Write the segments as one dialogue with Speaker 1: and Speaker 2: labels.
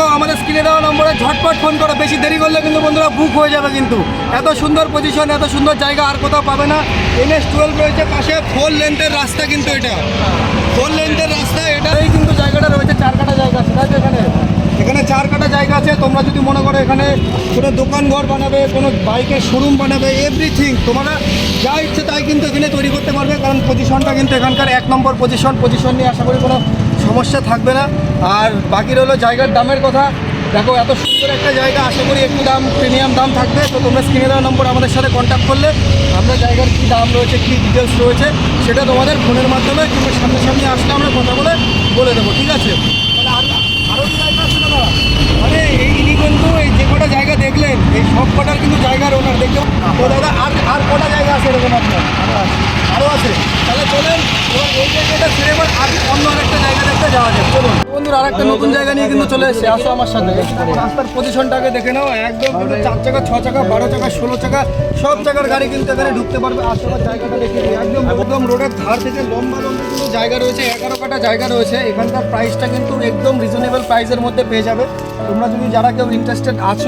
Speaker 1: দেখো, আমাদের স্ক্রিনে দেওয়া নম্বরে ঝটপট ফোন করো। বেশি দেরি করলে কিন্তু বন্ধুরা বুক হয়ে যাবে কিন্তু। এত সুন্দর পজিশন এত সুন্দর জায়গা আর কোথাও পাবে না। এনএস টুয়েলভ রয়েছে পাশে ফোর লেন্থের রাস্তা কিন্তু এটা। ফোর লেন্থের রাস্তা এটাই কিন্তু জায়গাটা রয়েছে, চার কাটা জায়গা আছে, তাই এখানে? এখানে চার কাটা জায়গা আছে, তোমরা যদি মনে করো এখানে কোনো দোকান ঘর বানাবে, কোনো বাইকের শোরুম বানাবে এভরিথিং তোমরা যা ইচ্ছে তাই কিন্তু এখানে তৈরি করতে পারবে, কারণ পজিশনটা কিন্তু এখানকার এক নম্বর পজিশন পজিশন নিয়ে আশা করি কোনো সমস্যা থাকবে না। আর বাকি রইল জায়গার দামের কথা। দেখো, এত সুন্দর একটা জায়গা, আশা করি একটু দাম প্রিমিয়াম দাম থাকবে। তো তোমরা স্ক্রিনে দেওয়া নম্বর আমাদের সাথে কন্ট্যাক্ট করলে। আমরা জায়গার কী দাম রয়েছে, কী ডিটেলস রয়েছে, সেটা তোমাদের ফোনের মাধ্যমে কিংবা সামনাসামনি আসলে আমরা কথা বলে বলে দেবো, ঠিক আছে? তাহলে আর আরও জায়গা আছে দাদা? মানে এই কিন্তু কটা জায়গা দেখলেন? এই সব কটার কিন্তু জায়গার ওনার দেখতে তো দাদা আর আর কটা জায়গা আছে এরকম আপনার? আরও আছে। তাহলে চলেন এই জায়গাটা ছেড়ে এবার আর অন্য আরেকটা জায়গা দেখতে যাওয়া যায় চলুন। বন্ধুরা আরেকটা নতুন জায়গা নিয়ে কিন্তু চলে এসেছে। আসো আমার সাথে। রাস্তার পজিশনটাকে দেখে নাও। একদম কিন্তু চার চাকা ছ চাকা বারো চাকা ষোলো চাকা সব চাকার গাড়ি কিন্তু এখানে ঢুকতে পারবে। জায়গাটা দেখে একদম একদম রোডের ধার থেকে লম্বা লম্বা কিন্তু জায়গা রয়েছে। এগারো কাটা জায়গা রয়েছে। এখানকার প্রাইসটা কিন্তু একদম রিজনেবল প্রাইসের মধ্যে পেয়ে যাবে। তোমরা যদি যারা কেউ ইন্টারেস্টেড আছো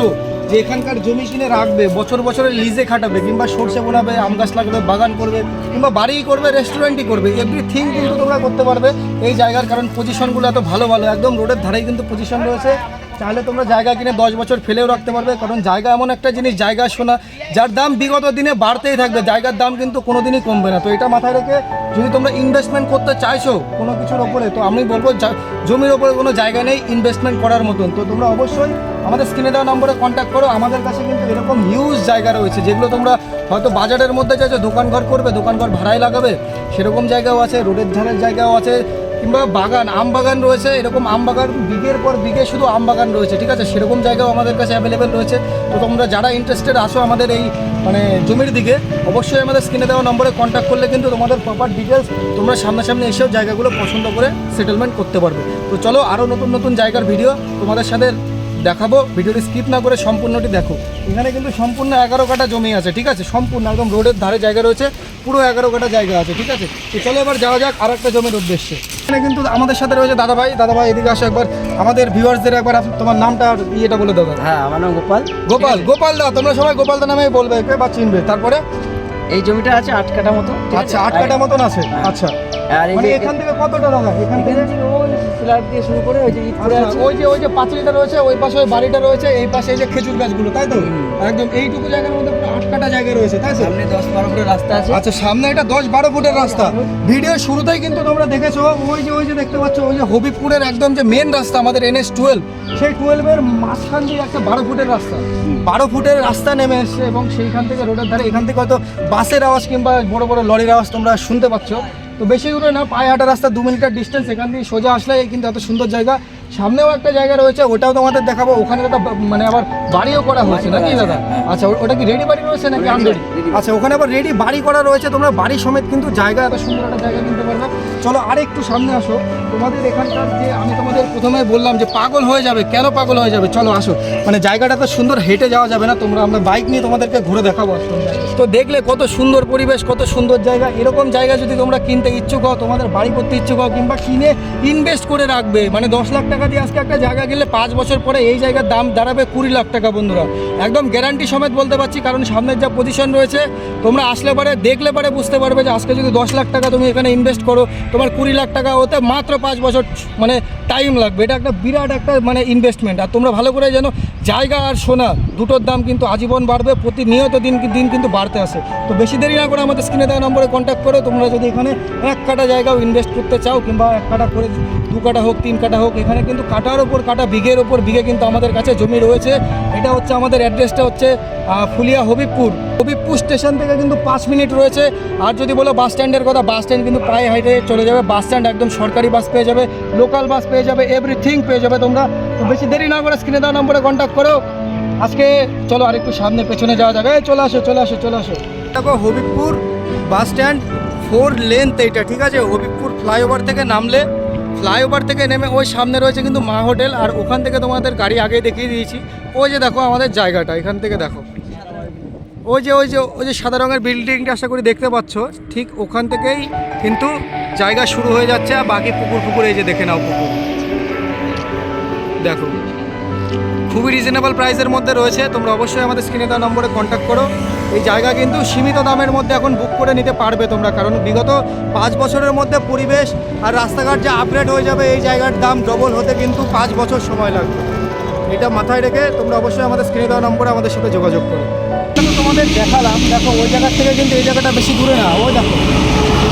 Speaker 1: যে এখানকার জমি কিনে রাখবে, বছর বছরের লিজে খাটাবে, কিংবা সর্ষে বোনাবে, আম গাছ লাগবে, বাগান করবে, কিংবা বাড়িই করবে রেস্টুরেন্টই করবে এভরিথিং কিন্তু তোমরা করতে পারবে। এই জায়গার কারণ পজিশনগুলো এত ভালো ভালো, একদম রোডের ধারেই কিন্তু পজিশন রয়েছে। তাহলে তোমরা জায়গা কিনে দশ বছর ফেলেও রাখতে পারবে, কারণ জায়গা এমন একটা জিনিস, জায়গা শোনা, যার দাম বিগত দিনে বাড়তেই থাকবে, জায়গার দাম কিন্তু কোনোদিনই কমবে না। তো এটা মাথায় রেখে যদি তোমরা ইনভেস্টমেন্ট করতে চাইছো কোনো কিছুর ওপরে, তো আমি বলব জমির ওপরে কোনো জায়গা নেই ইনভেস্টমেন্ট করার মতন। তো তোমরা অবশ্যই আমাদের স্ক্রিনে দেওয়া নম্বরে কন্ট্যাক্ট করো। আমাদের কাছে কিন্তু এরকম হিউজ জায়গা রয়েছে, যেগুলো তোমরা হয়তো বাজারের মধ্যে চাইছো দোকান ঘর করবে দোকান ঘর ভাড়ায় লাগাবে, সেরকম জায়গাও আছে, রোডের ধারের জায়গাও আছে, কিংবা বাগান, আম বাগান রয়েছে, এরকম আম বাগান বিঘের পর বিঘে শুধু আম বাগান রয়েছে, ঠিক আছে? সেরকম জায়গাও আমাদের কাছে অ্যাভেলেবেল রয়েছে। তো তোমরা যারা ইন্টারেস্টেড আসো আমাদের এই মানে জমির দিকে, অবশ্যই আমাদের স্ক্রিনে দেওয়া নম্বরে কন্ট্যাক্ট করলে কিন্তু তোমাদের প্রপার ডিটেলস তোমরা সামনাসামনি এসেও জায়গাগুলো পছন্দ করে সেটেলমেন্ট করতে পারবে। তো চলো আরও নতুন নতুন জায়গার ভিডিও তোমাদের সাথে দেখাবো ভিডিওটি স্কিপ না করে সম্পূর্ণটি দেখো। এখানে কিন্তু সম্পূর্ণ এগারো কাটা জমি আছে ঠিক আছে? সম্পূর্ণ একদম রোডের ধারে জায়গা রয়েছে পুরো এগারো কাটা জায়গা আছে ঠিক আছে? তো চলো এবার যাওয়া যাক আর একটা জমির উদ্দেশ্যে। এখানে কিন্তু আমাদের সাথে রয়েছে দাদাভাই। দাদাভাই এদিকে আসো একবার। আমাদের ভিউয়ার্সদের একবার তোমার নামটা আর ইয়েটা বলে দাদা।
Speaker 2: হ্যাঁ আমার নাম গোপাল।
Speaker 1: গোপাল গোপাল দা তোমরা সবাই গোপাল দা নামেই বলবে কে বা চিনবে। তারপরে?
Speaker 2: এই জমিটা আছে আট কাটা মতো
Speaker 1: আচ্ছা আট কাটা মতন আছে।
Speaker 2: হ্যাঁ।
Speaker 1: আচ্ছা।
Speaker 2: আর
Speaker 1: মানে এখান থেকে কতটা দাদা? এখান থেকে
Speaker 2: ওই দিয়ে শুরু করে ওই যে করে
Speaker 1: আচ্ছা,
Speaker 2: আছে।
Speaker 1: ওই যে ওই যে পাঁচিলটা রয়েছে ওই পাশে ওই বাড়িটা রয়েছে এই পাশে এই যে খেজুর গাছগুলো তাই তো? একদম এইটুকু জায়গার মধ্যে পুরো আট কাটা জায়গা রয়েছে তাই তো?
Speaker 2: সামনে দশ বারো ফুটের রাস্তা আছে।
Speaker 1: আচ্ছা সামনে এটা দশ বারো ফুটের রাস্তা। ভিডিও শুরুতেই কিন্তু তোমরা দেখেছ ওই যে ওই যে দেখতে পাচ্ছ ওই যে হবিবপুরের একদম যে মেন রাস্তা আমাদের এনএস টুয়েলভ সেই টুয়েলভের মাঝখান দিয়ে একটা বারো ফুটের রাস্তা। বারো ফুটের রাস্তা নেমে এসছে এবং সেইখান থেকে রোডের ধারে এখান থেকে হয়তো বাসের আওয়াজ কিংবা বড় বড় লরির আওয়াজ তোমরা শুনতে পাচ্ছ। তো বেশি দূরে না, পায়ে হাঁটা রাস্তা দু মিনিটের ডিস্টেন্স এখান দিয়ে সোজা আসলে কিন্তু এত সুন্দর জায়গা। সামনেও একটা জায়গা রয়েছে ওটাও তোমাদের দেখাবো। ওখানে একটা মানে আবার বাড়িও করা হয়েছে নাকি দাদা?
Speaker 2: হ্যাঁ।
Speaker 1: আচ্ছা ওটা কি রেডি বাড়ি রয়েছে নাকি আনরেডি আচ্ছা ওখানে আবার রেডি বাড়ি করা রয়েছে তোমরা বাড়ি সমেত কিন্তু জায়গা এত সুন্দর একটা জায়গা কিনতে পারবে। চলো আর একটু সামনে আসো। তোমাদের এখানকার যে আমি তোমাদের প্রথমে বললাম যে পাগল হয়ে যাবে কেন পাগল হয়ে যাবে? চলো আসো। মানে জায়গাটা তো সুন্দর হেঁটে যাওয়া যাবে না। তোমরা আমরা বাইক নিয়ে তোমাদেরকে ঘুরে দেখাবো তো দেখলে কত সুন্দর পরিবেশ কত সুন্দর জায়গা। এরকম জায়গা যদি তোমরা কিনতে ইচ্ছুক হও তোমাদের বাড়ি করতে ইচ্ছুক হও কিংবা কিনে ইনভেস্ট করে রাখবে মানে দশ লাখ টাকা দিয়ে আজকে একটা জায়গা গেলে পাঁচ বছর পরে এই জায়গার দাম দাঁড়াবে কুড়ি লাখ টাকা বন্ধুরা। একদম গ্যারান্টি সমেত বলতে পারছি, কারণ সামনের যা পজিশন রয়েছে, তোমরা আসলে পারে, দেখলে পারে বুঝতে পারবে যে আজকে যদি দশ লাখ টাকা তুমি এখানে ইনভেস্ট করো, তোমার কুড়ি লাখ টাকা হতে মাত্র পাঁচ বছর মানে টাইম লাগবে। এটা একটা বিরাট একটা মানে ইনভেস্টমেন্ট আর তোমরা ভালো করে জানো, জায়গা আর সোনা, দুটোর দাম কিন্তু আজীবন বাড়বে, প্রতিনিয়ত দিন দিন কিন্তু বাড়তে আসে। তো বেশি দেরি না করে আমাদের স্ক্রিনে দেওয়া নম্বরে কন্ট্যাক্ট করো, তোমরা যদি এখানে এক কাটা জায়গাও ইনভেস্ট করতে চাও কিংবা এক কাটা করে দু কাটা হোক, তিন কাটা হোক, এখানে কিন্তু কাটার ওপর, কাটা বিঘের ওপর বিঘে কিন্তু আমাদের কাছে জমি রয়েছে। এটা হচ্ছে আমাদের অ্যাড্রেসটা হচ্ছে ফুলিয়া হবিবপুর। হবিবপুর স্টেশন থেকে কিন্তু পাঁচ মিনিট রয়েছে। আর যদি বলো বাস স্ট্যান্ডের কথা, বাস স্ট্যান্ড কিন্তু প্রায় হাইটে চলে যাবে। বাস স্ট্যান্ড একদম সরকারি বাস পেয়ে যাবে, লোকাল বাস পেয়ে যাবে এভরিথিং পেয়ে যাবে তোমরা। তো বেশি দেরি না করে স্ক্রিনে দেওয়া নম্বরে কন্ট্যাক্ট করো। আজকে চলো আরেকটু সামনে পেছনে যাওয়া যাবে চলে আসো চলে আসো চলে আসো। দেখো Habibpur bus stand four lane এইটা ঠিক আছে? হবিবপুর ফ্লাইওভার থেকে নামলে ফ্লাইওভার থেকে নেমে ওই সামনে রয়েছে কিন্তু মা হোটেল, আর ওখান থেকে তোমাদের গাড়ি আগে দেখিয়ে দিয়েছি। ওই যে দেখো আমাদের জায়গাটা, এখান থেকে দেখো। ওই যে ওই যে ওই যে সাদা রঙের বিল্ডিংটা আশা করি দেখতে পাচ্ছ, ঠিক ওখান থেকেই কিন্তু জায়গা শুরু হয়ে যাচ্ছে, আর বাকি পুকুর পুকুর এই যে দেখে নাও পুকুর। দেখো। খুবই রিজনেবল প্রাইসের মধ্যে রয়েছে। তোমরা অবশ্যই আমাদের স্ক্রিনে দেওয়া নম্বরে কন্ট্যাক্ট করো। এই জায়গা কিন্তু সীমিত দামের মধ্যে এখন বুক করে নিতে পারবে তোমরা। কারণ বিগত পাঁচ বছরের মধ্যে পরিবেশ আর রাস্তাঘাট যে আপগ্রেড হয়ে যাবে, এই জায়গার দাম ডবল হতে কিন্তু পাঁচ বছর সময় লাগবে। এটা মাথায় রেখে তোমরা অবশ্যই আমাদের স্ক্রিনে দেওয়া নম্বরে আমাদের সাথে যোগাযোগ করো। তোমাদের দেখালাম। দেখো, ওই জায়গার থেকে কিন্তু এই জায়গাটা বেশি দূরে না। ওই দেখো।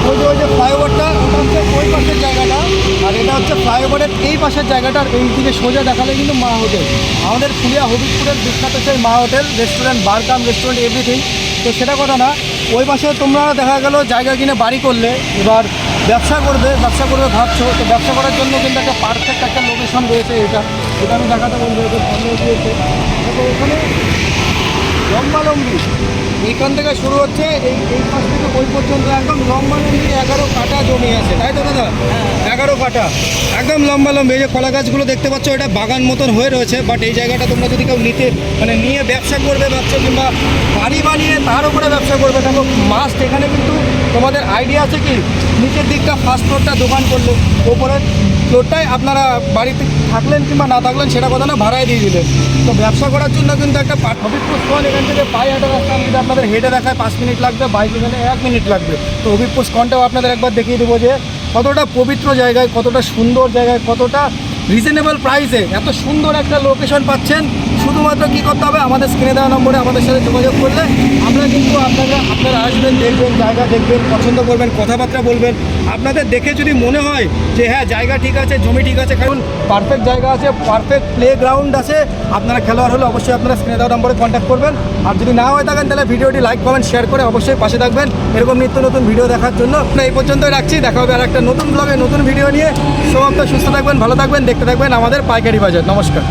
Speaker 1: ওই যে ওই যে ফ্লাইওভারটা, ওটা হচ্ছে ওই পাশের জায়গাটা। আর এটা হচ্ছে ফ্লাইওভারের এই পাশের জায়গাটা আর এই দিকে সোজা দেখালে কিন্তু মা হোটেল। আমাদের ফুলিয়া হবিবপুরের বিখ্যাত সেই মা হোটেল রেস্টুরেন্ট বারকাম রেস্টুরেন্ট এভরিথিং তো সেটা কথা না, ওই পাশে তোমরা দেখা গেল জায়গা কিনে বাড়ি করলে, এবার ব্যবসা করবে ব্যবসা করবে ভাবছ, তো ব্যবসা করার জন্য কিন্তু একটা পারফেক্ট একটা লোকেশন রয়েছে এটা। এটা আমি দেখাতে এটা সামনে দিয়েছে দেখো ওখানে লম্বালম্বি এখান থেকে শুরু হচ্ছে এই এই পাশ থেকে ওই পর্যন্ত একদম লম্বালম্বি এগারো কাটা জমি আছে তাই তো দাদা? এগারো কাটা। একদম লম্বালম্বি এই যে কলা গাছগুলো দেখতে পাচ্ছ এটা বাগান মতন হয়ে রয়েছে বাট এই জায়গাটা তোমরা যদি কেউ নিতে মানে নিয়ে ব্যবসা করবে ব্যবসা কিংবা বাড়ি বানিয়ে তার উপরে ব্যবসা করবে দেখো মাস্ট এখানে কিন্তু তোমাদের আইডিয়া আছে কি নিচের দিকটা ফার্স্ট ফ্লোরটা দোকান করল ওপরের ফ্লোরটাই আপনারা বাড়িতে থাকলেন কিংবা না থাকলেন সেটা কথা না, ভাড়ায় দিয়ে দিলেন। তো ব্যবসা করার জন্য কিন্তু একটা হবিবপুর স্কন এখান থেকে পায়ে হাঁটা রাস্তা যদি আপনাদের হেঁটে দেখায় পাঁচ মিনিট লাগবে, বাইক এখানে এক মিনিট লাগবে। তো হবিবপুর স্কনটাও আপনাদের একবার দেখিয়ে দেবো যে কতটা পবিত্র জায়গায়, কতটা সুন্দর জায়গায়, কতটা রিজনেবল প্রাইসে এত সুন্দর একটা লোকেশন পাচ্ছেন। শুধুমাত্র কী করতে হবে? আমাদের স্ক্রিনে দেওয়া নম্বরে আমাদের সাথে যোগাযোগ করলে আমরা কিন্তু আপনারা আপনারা আসবেন, দেখবেন, জায়গা দেখবেন, পছন্দ করবেন, কথাবার্তা বলবেন। আপনাদের দেখে যদি মনে হয় যে হ্যাঁ জায়গা ঠিক আছে, জমি ঠিক আছে, কারণ পারফেক্ট জায়গা আছে পারফেক্ট প্লে গ্রাউন্ড আছে। আপনারা খেলোয়াড় হলে অবশ্যই আপনারা স্ক্রিনে দেওয়া নম্বরে কন্ট্যাক্ট করবেন। আর যদি না হয়ে থাকেন, তাহলে ভিডিওটি লাইক কমেন্ট শেয়ার করে অবশ্যই পাশে থাকবেন। এরকম নিত্য নতুন ভিডিও দেখার জন্য এই পর্যন্তই রাখছি। দেখা হবে আর একটা নতুন ব্লগে নতুন ভিডিও নিয়ে। সমাপ্ত, সুস্থ থাকবেন, ভালো থাকবেন, দেখতে থাকবেন আমাদের পাইকারি বাজার। নমস্কার।